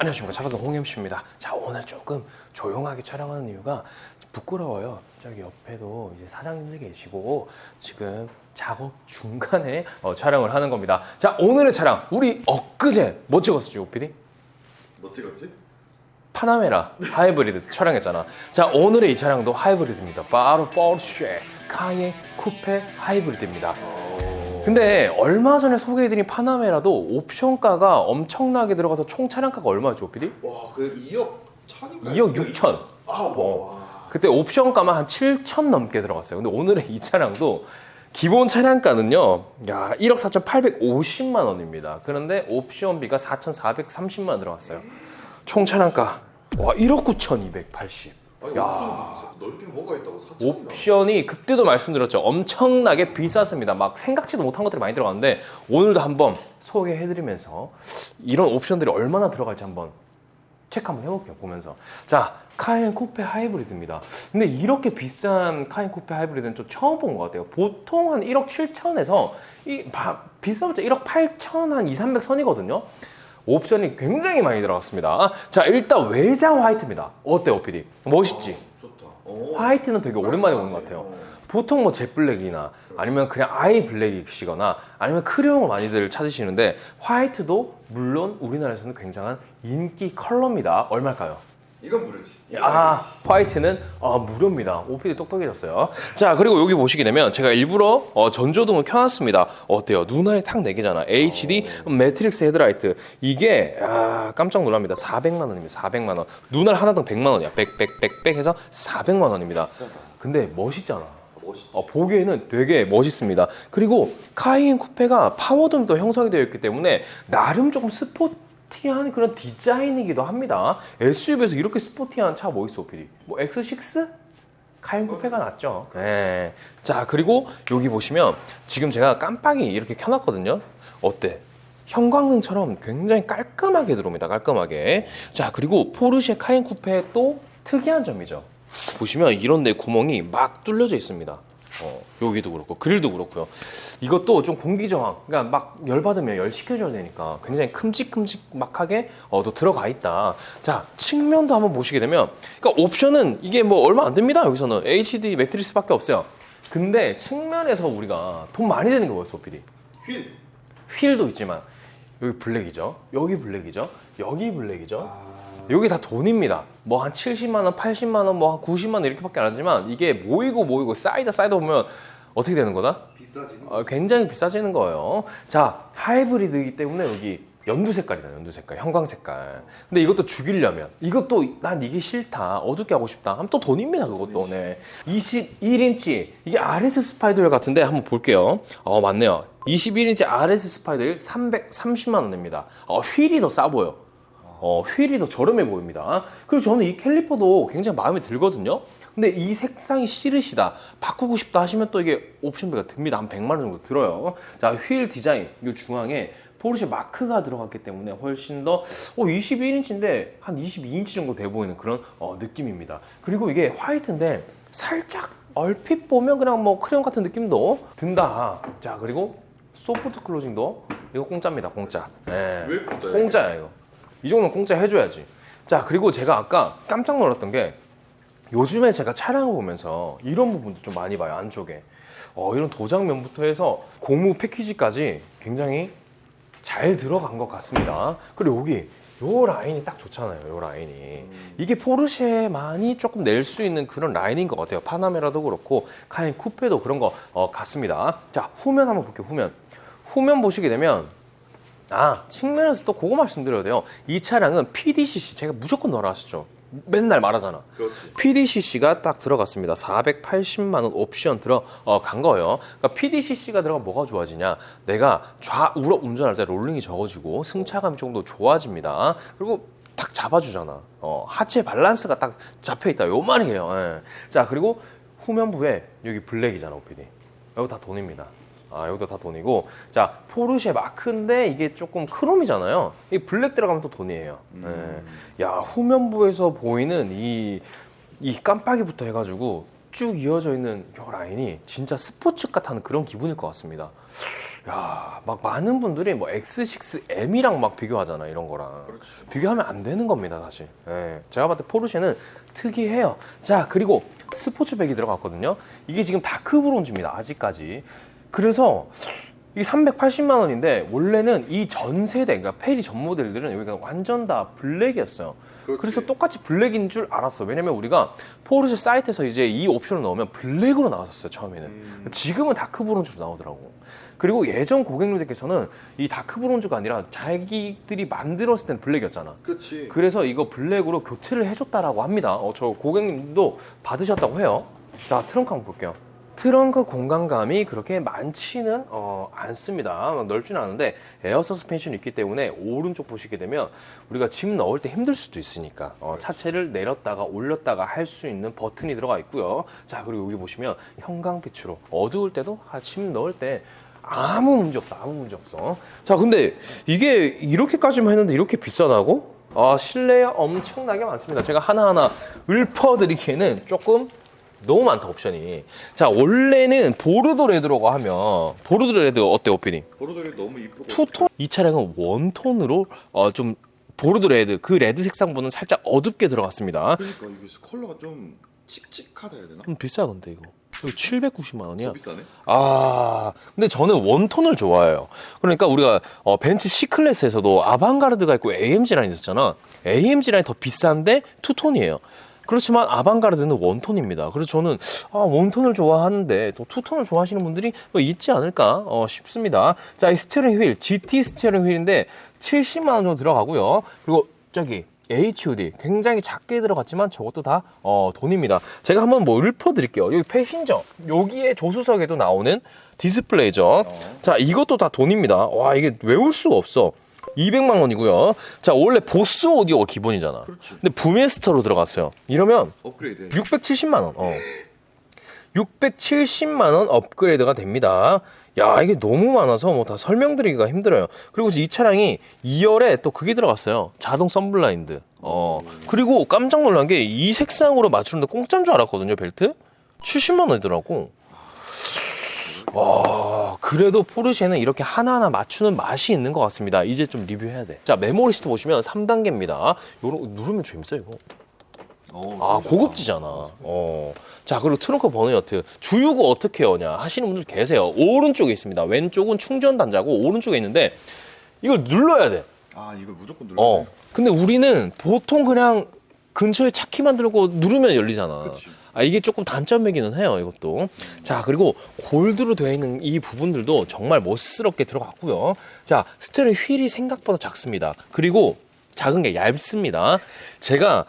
안녕하십니까 차가동 홍엠씨입니다. 자 오늘 조금 조용하게 촬영하는 이유가 부끄러워요. 저기 옆에도 이제 사장님들 계시고 지금 작업 중간에 어, 촬영을 하는 겁니다. 자 오늘의 촬영 우리 엊그제 뭐 찍었었지 오피디? 뭐 찍었지? 파나메라 하이브리드 촬영했잖아. 자 오늘의 이 차량도 하이브리드입니다. 바로 포르쉐 카예 쿠페 하이브리드입니다. 근데 얼마 전에 소개해드린 파나메라도 옵션가가 엄청나게 들어가서 총 차량가가 얼마였죠, 오피디? 와, 그 2억 천인가요? 2억 6천. 아, 와. 어. 와. 그때 옵션가만 한 7천 넘게 들어갔어요. 근데 오늘의 이 차량도 기본 차량가는요, 야, 1억 4,850만 원입니다. 그런데 옵션비가 4,430만 원 들어갔어요. 총 차량가, 와, 1억 9,280. 아니, 야. 옵션이 넓게 뭐가 있다고 4천이나. 옵션이 그때도 말씀드렸죠. 엄청나게 비쌌습니다. 막 생각지도 못한 것들이 많이 들어갔는데 오늘도 한번 소개해드리면서 이런 옵션들이 얼마나 들어갈지 한번 체크 한번 해볼게요. 보면서 자 카엔 쿠페 하이브리드입니다. 근데 이렇게 비싼 카엔 쿠페 하이브리드는 좀 처음 본 것 같아요. 보통 한 1억 7천에서 이 바- 비싸봤자 1억 8천 한 2, 300 선이거든요. 옵션이 굉장히 많이 들어갔습니다. 자 일단 외장 화이트입니다. 어때요, 오피디? 멋있지? 어, 좋다. 오. 화이트는 되게 오랜만에 보는 것 같아요. 보통 뭐 젯블랙이나 아니면 그냥 아이 블랙이시거나 아니면 크레용을 많이들 찾으시는데 화이트도 물론 우리나라에서는 굉장한 인기 컬러입니다. 얼마일까요? 이건 모르지. 아 화이트는 아, 무료입니다. 오피디 똑똑해졌어요. 자 그리고 여기 보시게 되면 제가 일부러 어, 전조등을 켜놨습니다. 어때요? 눈알이 탁 내기잖아. HD 매트릭스 헤드라이트 이게 아, 깜짝 놀랍니다. 400만 원입니다. 400만 원. 눈알 하나당 100만 원이야. 100, 100, 100, 100 해서 400만 원입니다. 비싸다. 근데 멋있잖아. 멋있지. 어, 보기에는 되게 멋있습니다. 그리고 카이엔 쿠페가 파워등도 형성이 되어 있기 때문에 나름 조금 스포 티한 그런 디자인이기도 합니다. SUV에서 이렇게 스포티한 차 뭐 있어, 오피디? 뭐 X6? 카이엔 쿠페가 낫죠. 네. 자, 그리고 여기 보시면 지금 제가 깜빡이 이렇게 켜놨거든요. 어때? 형광등처럼 굉장히 깔끔하게 들어옵니다. 깔끔하게. 자, 그리고 포르쉐 카이엔 쿠페의 또 특이한 점이죠. 보시면 이런 데 구멍이 막 뚫려져 있습니다. 어, 여기도 그렇고 그릴도 그렇고요. 이것도 좀 공기 저항, 그러니까 막 열 받으면 열 식혀줘야 되니까 굉장히 큼직큼직막하게 어, 또 들어가 있다. 자 측면도 한번 보시게 되면, 그러니까 옵션은 이게 뭐 얼마 안 됩니다. 여기서는 HD 매트리스밖에 없어요. 근데 측면에서 우리가 돈 많이 드는 게 뭐였어, 오피디? 휠. 휠도 있지만 여기 블랙이죠. 여기 블랙이죠. 여기 블랙이죠. 아. 여기 다 돈입니다. 뭐 한 70만 원, 80만 원, 뭐 한 90만 원 이렇게밖에 안 하지만 이게 모이고 모이고 쌓이다 쌓이다 보면 어떻게 되는 거다? 비싸지는 어, 굉장히 비싸지는 거예요. 자, 하이브리드이기 때문에 여기 연두 색깔이잖아요. 연두 색깔, 형광 색깔. 근데 이것도 죽이려면 이것도 난 이게 싫다. 어둡게 하고 싶다. 하면 또 돈입니다. 그것도. 네. 21인치 이게 RS 스파이더일 같은데 한번 볼게요. 어, 맞네요. 21인치 RS 스파이더일 330만 원입니다. 어, 휠이 더 싸 보여. 어, 휠이 더 저렴해 보입니다. 그리고 저는 이 캘리퍼도 굉장히 마음에 들거든요. 근데 이 색상이 싫으시다, 바꾸고 싶다 하시면 또 이게 옵션비가 듭니다. 한 100만 원 정도 들어요. 자, 휠 디자인, 이 중앙에 포르쉐 마크가 들어갔기 때문에 훨씬 더 어, 21인치인데 한 22인치 정도 돼 보이는 그런 어, 느낌입니다. 그리고 이게 화이트인데 살짝 얼핏 보면 그냥 뭐 크레용 같은 느낌도 든다. 자, 그리고 소프트 클로징도 이거 공짜입니다, 공짜. 네. 왜 공짜야? 공짜야 이거. 이 정도는 공짜 해줘야지. 자 그리고 제가 아까 깜짝 놀랐던 게 요즘에 제가 차량을 보면서 이런 부분도 좀 많이 봐요 안쪽에. 어, 이런 도장면부터 해서 고무 패키지까지 굉장히 잘 들어간 것 같습니다. 그리고 여기 요 라인이 딱 좋잖아요. 요 라인이 이게 포르쉐만이 조금 낼 수 있는 그런 라인인 것 같아요. 파나메라도 그렇고 카엔 쿠페도 그런 것 어, 같습니다. 자 후면 한번 볼게요. 후면 후면 보시게 되면 아 측면에서 또 그거 말씀드려야 돼요. 이 차량은 PDCC 제가 무조건 넣으라 하시죠. 맨날 말하잖아. 그렇지. PDCC가 딱 들어갔습니다. 480만 원 옵션 들어간 거예요. 그러니까 PDCC가 들어가 뭐가 좋아지냐? 내가 좌우로 운전할 때 롤링이 적어지고 승차감이 좀 더 좋아집니다. 그리고 딱 잡아주잖아. 어, 하체 밸런스가 딱 잡혀 있다. 요 말이에요. 예. 자 그리고 후면부에 여기 블랙이잖아, OPD. 여기 다 돈입니다. 아 여기도 다 돈이고 자 포르쉐 마크인데 이게 조금 크롬이잖아요. 이 블랙 들어가면 또 돈이에요. 예. 야 후면부에서 보이는 이, 이 깜빡이부터 해가지고 쭉 이어져 있는 이 라인이 진짜 스포츠카 타는 그런 기분일 것 같습니다. 야, 막 많은 분들이 뭐 X6M이랑 막 비교하잖아 이런 거랑. 그렇지. 비교하면 안 되는 겁니다, 사실. 예. 제가 봤을 때 포르쉐는 특이해요. 자, 그리고 스포츠백이 들어갔거든요. 이게 지금 다크 브론즈입니다, 아직까지. 그래서 이게 380만 원인데 원래는 이 전 세대, 그러니까 페리 전 모델들은 여기가 완전 다 블랙이었어요. 그렇지. 그래서 똑같이 블랙인 줄 알았어. 왜냐면 우리가 포르쉐 사이트에서 이제 이 옵션을 넣으면 블랙으로 나왔었어요, 처음에는. 음. 지금은 다크 브론즈로 나오더라고. 그리고 예전 고객님들께서는 이 다크 브론즈가 아니라 자기들이 만들었을 땐 블랙이었잖아. 그렇지. 그래서 이거 블랙으로 교체를 해줬다라고 합니다. 어, 저 고객님도 받으셨다고 해요. 자, 트렁크 한번 볼게요. 트렁크 공간감이 그렇게 많지는 어, 않습니다. 막 넓지는 않은데 에어 서스펜션이 있기 때문에 오른쪽 보시게 되면 우리가 짐 넣을 때 힘들 수도 있으니까 어, 차체를 내렸다가 올렸다가 할 수 있는 버튼이 들어가 있고요. 자 그리고 여기 보시면 형광빛으로 어두울 때도 아, 짐 넣을 때 아무 문제 없다. 아무 문제 없어. 자 근데 이게 이렇게까지만 했는데 이렇게 비싸다고? 아 실내에 엄청나게 많습니다. 제가 하나하나 읊어드리기에는 조금 너무 많다 옵션이. 자 원래는 보르도 레드로가 하면 보르도 레드 어때 오피닝? 보르돌이 너무 이쁘고. 투톤? 이 차량은 원톤으로 어, 좀 보르도 레드 그 레드 색상보다는 살짝 어둡게 들어갔습니다. 그러니까 이게 컬러가 좀 칙칙하다 해야 되나? 좀 비싸던데 이거. 이거 790만 원이야. 비싸네. 아, 근데 저는 원톤을 좋아해요. 그러니까 우리가 어, 벤츠 C 클래스에서도 아방가르드가 있고 AMG 라인 있었잖아. AMG 라인 더 비싼데 투톤이에요. 그렇지만 아방가르드는 원톤입니다. 그래서 저는 아, 원톤을 좋아하는데 또 투톤을 좋아하시는 분들이 뭐 있지 않을까 어, 싶습니다. 자, 이 스티어링 휠 GT 스티어링 휠인데 70만 원 정도 들어가고요. 그리고 저기 HUD 굉장히 작게 들어갔지만 저것도 다 어, 돈입니다. 제가 한번 뭐 읊어드릴게요. 여기 패신저 여기에 조수석에도 나오는 디스플레이죠. 자 이것도 다 돈입니다. 와 이게 외울 수가 없어. 200만 원이고요. 자 원래 보스 오디오가 기본이잖아. 그렇지. 근데 부메스터로 들어갔어요. 이러면 업그레이드. 670만 원. 어. 670만 원 업그레이드가 됩니다. 야, 이게 너무 많아서 뭐 다 설명드리기가 힘들어요. 그리고 이 차량이 2열에 또 그게 들어갔어요. 자동 썬블라인드. 어. 그리고 깜짝 놀란 게 이 색상으로 맞추는데 공짜인 줄 알았거든요, 벨트. 70만 원이더라고. 와, 그래도 포르쉐는 이렇게 하나하나 맞추는 맛이 있는 것 같습니다. 이제 좀 리뷰해야 돼. 자, 메모리스트 보시면 3단계입니다. 요런 누르면 재밌어요, 이거. 아 고급지잖아. 어. 자 그리고 트렁크 버너트 주유구 어떻게 여냐 하시는 분들 계세요. 오른쪽에 있습니다. 왼쪽은 충전 단자고 오른쪽에 있는데 이걸 눌러야 돼. 아 이걸 무조건 눌러. 어. 근데 우리는 보통 그냥 근처에 차키만 들고 누르면 열리잖아. 그치. 아 이게 조금 단점이기는 해요 이것도. 자 그리고 골드로 되어 있는 이 부분들도 정말 멋스럽게 들어갔고요. 자 스티어링 휠이 생각보다 작습니다. 그리고 작은 게 얇습니다. 제가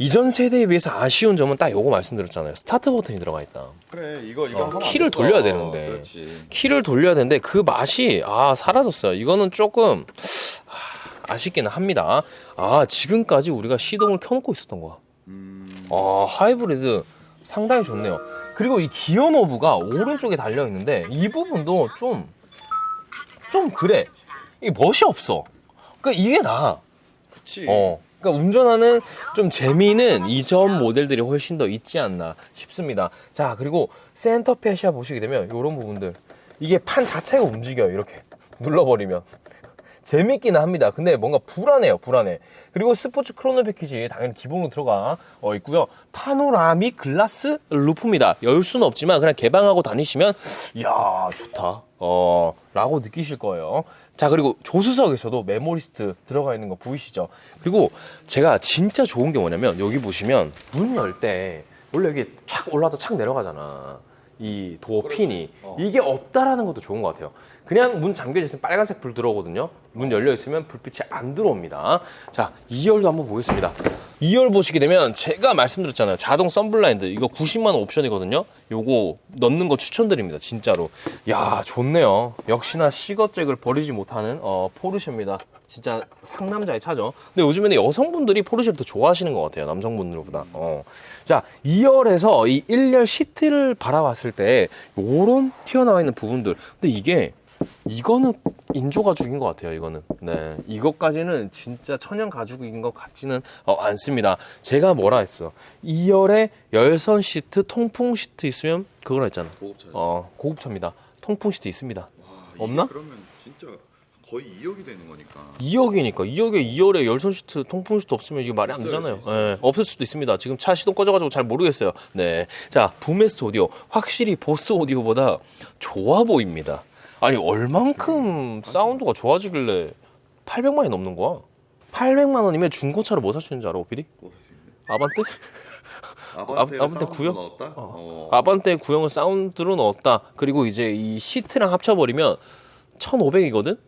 이전 세대에 비해서 아쉬운 점은 딱 요거 말씀드렸잖아요. 스타트 버튼이 들어가 있다. 그래 이거 이거 어, 키를. 돌려야 되는데. 그렇지. 키를 돌려야 되는데 그 맛이 아 사라졌어요. 이거는 조금 아, 아쉽기는 합니다. 아 지금까지 우리가 시동을 켜놓고 있었던 거야. 음. 아 하이브리드 상당히 좋네요. 그리고 이 기어 노브가 오른쪽에 달려 있는데 이 부분도 좀 좀 그래. 이 멋이 없어. 그러니까 이게 나. 그치. 어. 그러니까 운전하는 좀 재미는 이전 모델들이 훨씬 더 있지 않나 싶습니다. 자, 그리고 센터 페시아 보시게 되면 이런 부분들. 이게 판 자체가 움직여요. 이렇게 눌러버리면. 재밌기는 합니다. 근데 뭔가 불안해요. 불안해. 그리고 스포츠 크로노 패키지 당연히 기본으로 들어가 어, 있고요. 파노라믹 글라스 루프입니다. 열 수는 없지만 그냥 개방하고 다니시면 이야 좋다. 어 라고 느끼실 거예요. 자 그리고 조수석에서도 메모리스트 들어가 있는 거 보이시죠? 그리고 제가 진짜 좋은 게 뭐냐면 여기 보시면 문 열 때 원래 여기 착 올라다 착 내려가잖아. 이 도어 그렇지. 핀이 어. 이게 없다라는 것도 좋은 것 같아요. 그냥 문 잠겨져 있으면 빨간색 불 들어오거든요. 문 열려 있으면 불빛이 안 들어옵니다. 자, 2열도 한번 보겠습니다. 2열 보시게 되면 제가 말씀드렸잖아요. 자동 썬블라인드 이거 90만 원 옵션이거든요. 요거 넣는 거 추천드립니다. 진짜로. 야, 좋네요. 역시나 시거잭을 버리지 못하는 어, 포르쉐입니다. 진짜 상남자의 차죠. 근데 요즘에는 여성분들이 포르쉐를 더 좋아하시는 것 같아요. 남성분들보다. 어. 자, 2열에서 이 1열 시트를 바라봤을 때 요런 튀어나와 있는 부분들. 근데 이게 이거는 인조 가죽인 것 같아요. 이거는. 네, 이것까지는 진짜 천연 가죽인 것 같지는 어, 않습니다. 제가 뭐라 했어? 2열에 열선 시트, 통풍 시트 있으면 그거라 했잖아. 고급차. 어, 고급차입니다. 통풍 시트 있습니다. 와, 이게 없나? 그러면 진짜 거의 2억이 되는 거니까. 2억이니까 2억에 2열에 열선 시트, 통풍 시트 없으면 이게 말이 안 있어요, 되잖아요. 있어요. 예, 없을 수도 있습니다. 지금 차 시동 꺼져가지고 잘 모르겠어요. 네, 자 부메스트 오디오 확실히 보스 오디오보다 좋아 보입니다. 아니 얼만큼 사운드가 좋아지길래 800만 원이 넘는 거야? 800만 원이면 중고차를 뭐 사주는 줄 알아, 오피디? 뭐살수 있네. 아반떼? 아반떼를 아반떼 사운드로 구형? 넣었다? 어. 어. 아반떼 구형을 사운드로 넣었다. 그리고 이제 이 시트랑 합쳐버리면 1,500이거든?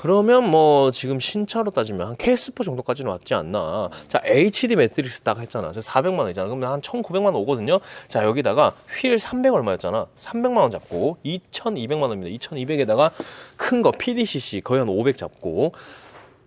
그러면 뭐 지금 신차로 따지면 한 캐스퍼 정도까지는 왔지 않나. 자, HD 매트릭스 딱 했잖아. 저 400만 원이잖아. 그러면 한 1,900만 원 오거든요. 자, 여기다가 휠 300 얼마였잖아. 300만 원 잡고 2,200만 원입니다. 2,200에다가 큰 거 PDCC 거의 한 500 잡고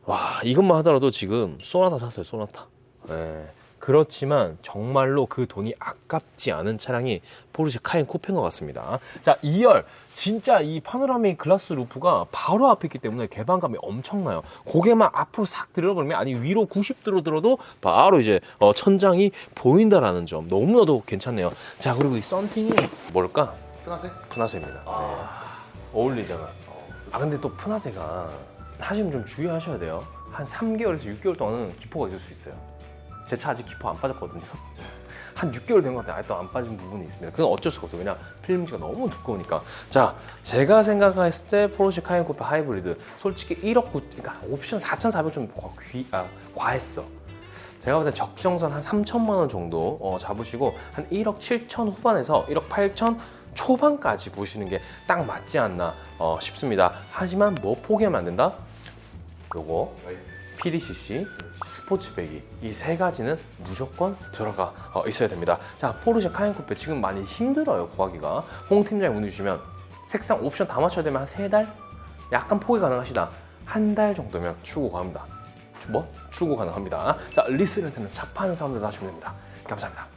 와, 이것만 하더라도 지금 소나타 샀어요. 소나타. 예. 그렇지만 정말로 그 돈이 아깝지 않은 차량이 포르쉐 카엔 쿠페인 것 같습니다. 자, 2열 진짜 이 파노라믹 글라스 루프가 바로 앞에 있기 때문에 개방감이 엄청나요. 고개만 앞으로 싹 들어버리면 아니 위로 90도로 들어도 바로 이제 어, 천장이 보인다라는 점 너무나도 괜찮네요. 자, 그리고 이 썬팅이 뭘까? 푸나색? 푸나세입니다. 네. 어울리잖아. 아 근데 또 푸나세가 하시면 좀 주의하셔야 돼요. 한 3개월에서 6개월 동안은 기포가 있을 수 있어요. 제 차 아직 기포 안 빠졌거든요. 한 6개월 된 것 같아요. 아직도 안 빠진 부분이 있습니다. 그건 어쩔 수가 없어요. 왜냐 필름지가 너무 두꺼우니까. 자, 제가 생각했을 때 포르쉐 카이엔 쿠페 하이브리드 솔직히 1억 9, 그러니까 옵션 4,400 좀 귀, 아, 과했어. 제가 볼때 적정선 한 3천만 원 정도 어, 잡으시고 한 1억 7천 후반에서 1억 8천 초반까지 보시는 게 딱 맞지 않나 어, 싶습니다. 하지만 뭐 포기하면 안 된다? 요거 라이트. PDCC, 스포츠백이 이세 가지는 무조건 들어가 어, 있어야 됩니다. 자 포르쉐 카엔 쿠페 지금 많이 힘들어요 구하기가. 홍 팀장이 문의 주시면 색상 옵션 다 맞춰야 되면 한 세 달? 약간 포기 가능하시다. 한 달 정도면 출고 가합니다. 뭐? 출고 가능합니다. 자 리스 렌트는 차 파는 사람들 하시면 됩니다. 감사합니다.